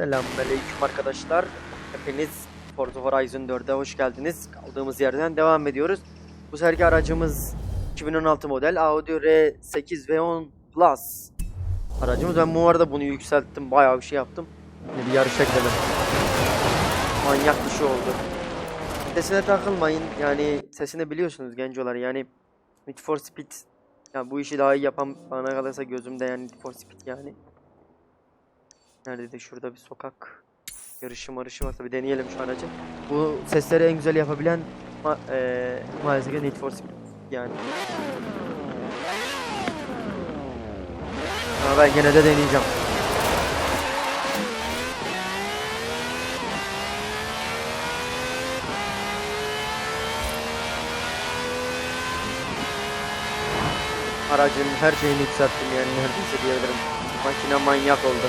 Selamünaleyküm arkadaşlar. Hepiniz Forza Horizon 4'e hoş geldiniz. Kaldığımız yerden devam ediyoruz. Bu seferki aracımız 2016 model Audi R8 V10 Plus. Aracımız ben bu arada bunu yükselttim. Bayağı bir şey yaptım. Bir yarış ekledim. Manyak bir şey oldu. Sesine takılmayın. Yani sesini biliyorsunuz gencolar. Yani Need for Speed ya bu işi daha iyi yapan bana kalırsa gözümde yani Need for Speed yani. Neredeydi şurada bir sokak yarışı marışı varsa bir deneyelim şu aracı. Bu sesleri en güzel yapabilen ma eee maalesef Need for Speed yani. Ama ben gene de deneyeceğim. Aracın her şeyini yükselttim yani neredeyse diyebilirim. Makine manyak oldu.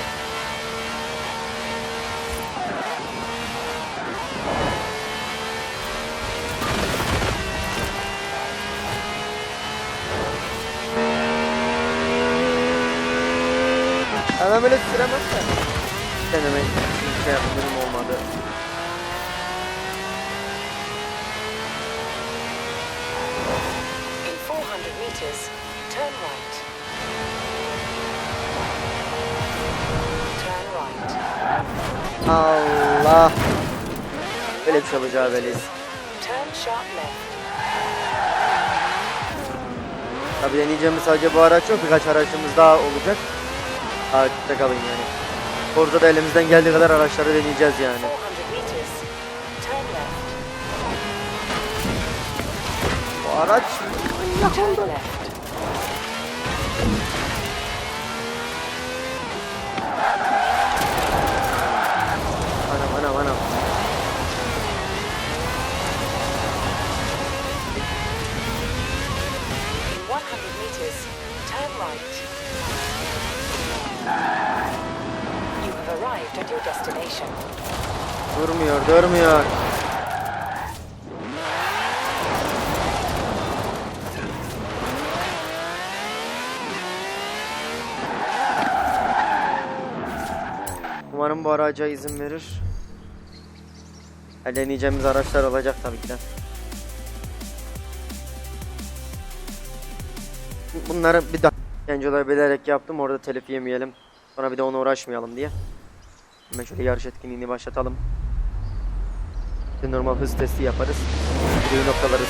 Adam öyle süremez de. Denemek bir şey yapmadığım olmadı. In 400 meters, turn right. Turn right. Allah. Böyle bir şey olacağı belli. Turn sharp left. Tabii deneyeceğimiz sadece bu araç yok. Birkaç araçımız daha olacak. Takipte kalın yani. Orada da elimizden geldiği kadar araçları deneyeceğiz yani. 400 meters, turn left. Bu araç Turn left. anam anam anam. In 100 meters, turn right. Arrived at your destination. Durmuyor durmuyor. Umarım bu araca izin verir. Ya deneyeceğimiz araçlar olacak tabii ki de. Bunları bir daha gencolar bilerek yaptım orada telif yemeyelim. Sonra bir de ona uğraşmayalım diye. Hemen şöyle yarış etkinliğini başlatalım. Bir normal hız testi yaparız. Videoyu noktalarız.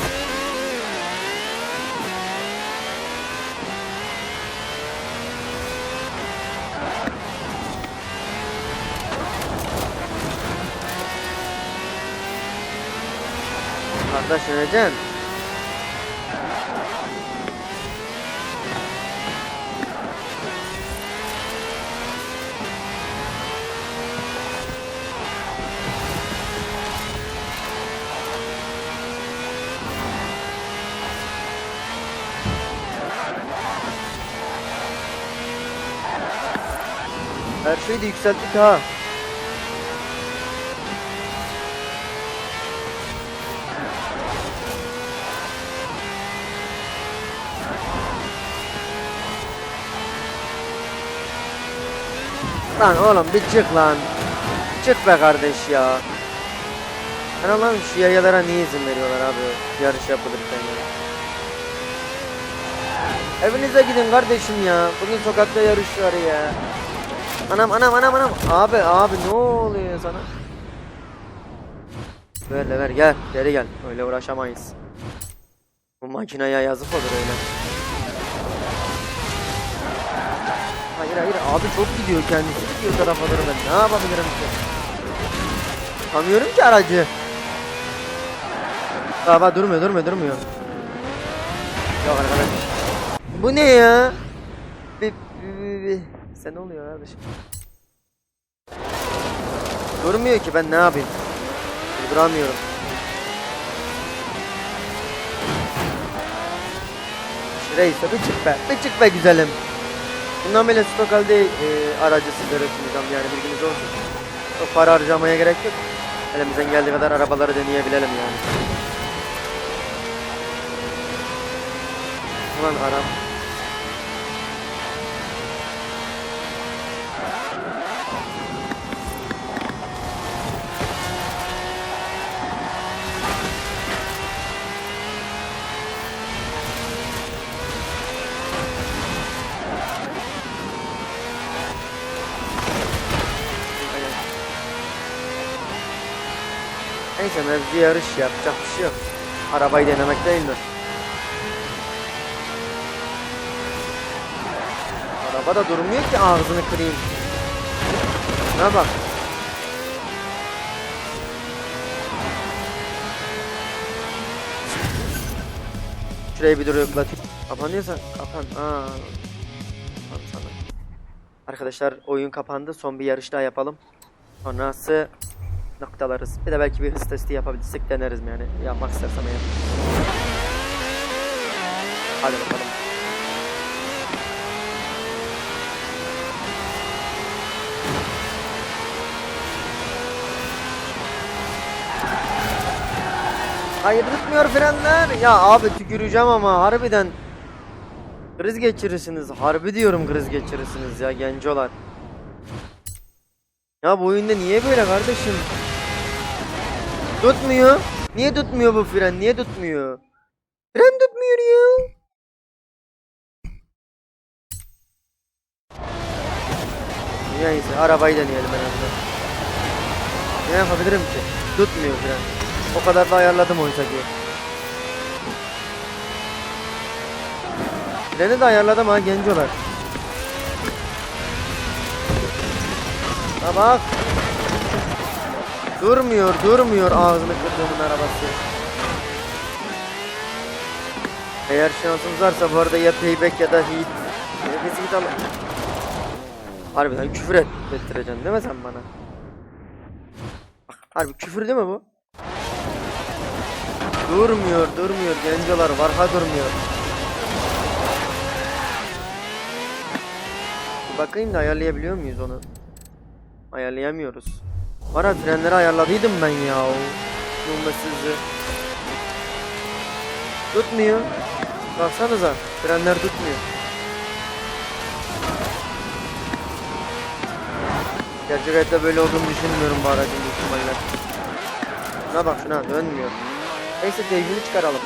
Kardeş Önecan. Her şeyi de yükselttik ha. Lan oğlum bir çık lan. Çık be kardeş ya. Ben Allah'ım şu yayalara niye izin veriyorlar abi yarış yapılırken ya. Evinize gidin kardeşim ya. Bugün sokakta yarış var ya. Anam anam anam anam. Abi abi ne oluyor sana? De ver gel geri gel. Öyle uğraşamayız. Bu makineye yazık olur öyle. Hayır hayır abi çok gidiyor kendisi gidiyor tarafa doğru ben ne yapabilirim ki? Tutamıyorum ki aracı. Baba durmuyor durmuyor durmuyor. Yok arkadaş. Bu ne ya? Bir, bir, bir, Sen ne oluyor kardeşim? Durmuyor ki ben ne yapayım? Duramıyorum. Reis'e bir çık be, bir çık be güzelim. Bundan böyle stok halde e, aracı sizlere sunacağım yani bilginiz olsun. Çok para harcamaya gerek yok. Elimizden geldiği kadar arabaları deneyebilelim yani. Ulan Arap. Neyse mevzu yarış yapacak bir şey yok. Arabayı denemek değildir. Araba da durmuyor ki ağzını kırayım. Ne bak. Şurayı bir dur yoklatayım. Kapanıyorsa kapan. Aa. Kapan. Arkadaşlar oyun kapandı. Son bir yarış daha yapalım. Sonrası noktalarız. Bir de belki bir hız testi yapabilirsek deneriz yani. Yapmak istersem eğer. Hadi bakalım. Hayır tutmuyor frenler. Ya abi tüküreceğim ama harbiden kriz geçirirsiniz. Harbi diyorum kriz geçirirsiniz ya gencolar. Ya bu oyunda niye böyle kardeşim? Tutmuyor. Niye tutmuyor bu fren? Niye tutmuyor? Fren tutmuyor ya. Neyse arabayı deneyelim en azından. Ne yapabilirim ki? Tutmuyor fren. O kadar da ayarladım oysa ki. Freni de ayarladım ha gencolar. Ha bak. Durmuyor, durmuyor ağzını kırdığımın arabası. Eğer şansınız varsa bu arada ya payback ya da heat. Nefesi git al. Harbiden küfür et, ettireceksin değil mi sen bana? Harbi küfür değil mi bu? Durmuyor, durmuyor gencolar, varha durmuyor. Bir bakayım da ayarlayabiliyor muyuz onu? Ayarlayamıyoruz. Var ya frenleri ayarladıydım ben ya. Numarasızı. Tutmuyor. Baksanıza frenler tutmuyor. Gerçek hayatta böyle olduğunu düşünmüyorum bu aracın büyük ihtimalle. Bak şuna dönmüyor. Neyse keyfini çıkaralım.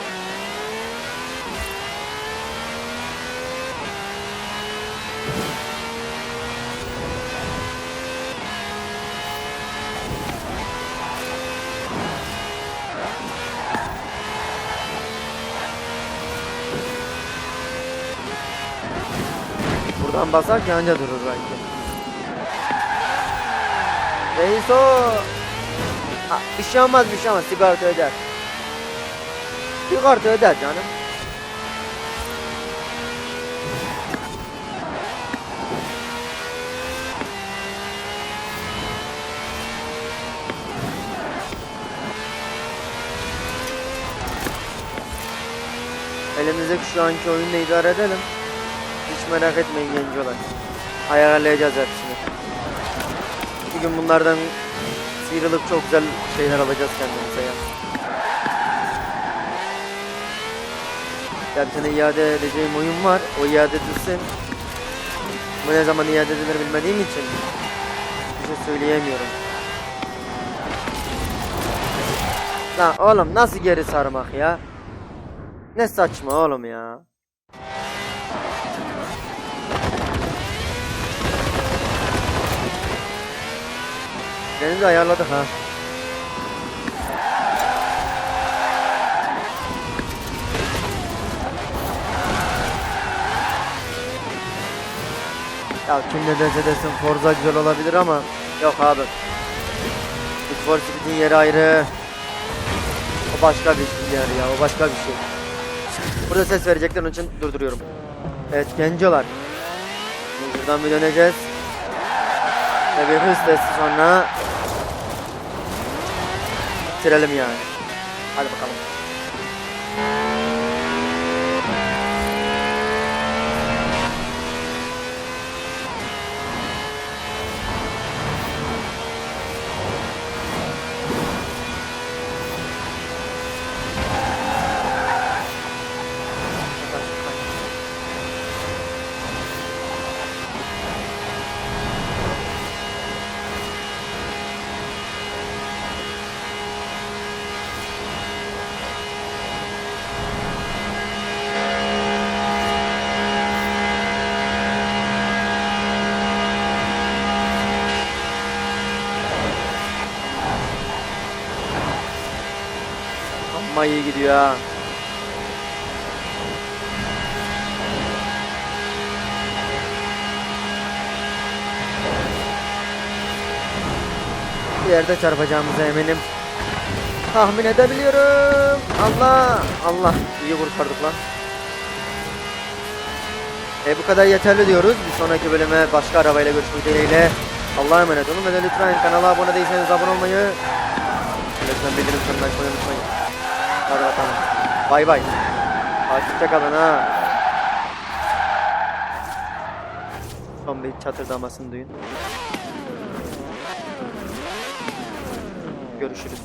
Buradan basar ki anca durur belki. Reiso! Ha, bir şey olmaz bir şey olmaz sigorta öder. Sigorta öder canım. Elimizdeki şu anki oyunla idare edelim. Merak etmeyin gencolar. Ayarlayacağız hepsini. Bir gün bunlardan sıyrılıp çok güzel şeyler alacağız kendimize ya. Ya bir tane iade edeceğim oyun var. O iade edilsin. Bu ne zaman iade edilir bilmediğim için bir şey söyleyemiyorum. Lan oğlum nasıl geri sarmak ya? Ne saçma oğlum ya. Beni de ayarladık ha. Ya kim ne derse desin Forza güzel olabilir ama yok abi. Need for Speed'in yeri ayrı. O başka bir yer ya, o başka bir şey. Burada ses verecekler onun için durduruyorum. Evet gencolar. Buradan bir döneceğiz. Ve bir hız testi sonra bitirelim yani. Hadi bakalım. İyi gidiyor ha. Bir yerde çarpacağımıza eminim. Tahmin edebiliyorum. Allah Allah iyi kurtardık lan. E bu kadar yeterli diyoruz. Bir sonraki bölüme başka arabayla görüşmek dileğiyle. Allah'a emanet olun ve lütfen kanala abone değilseniz abone olmayı lütfen bildirim çanını açmayı unutmayın. Hadi bakalım. Bay bay. Takipte kalın ha. Son bir çatırdamasını duyun. Görüşürüz.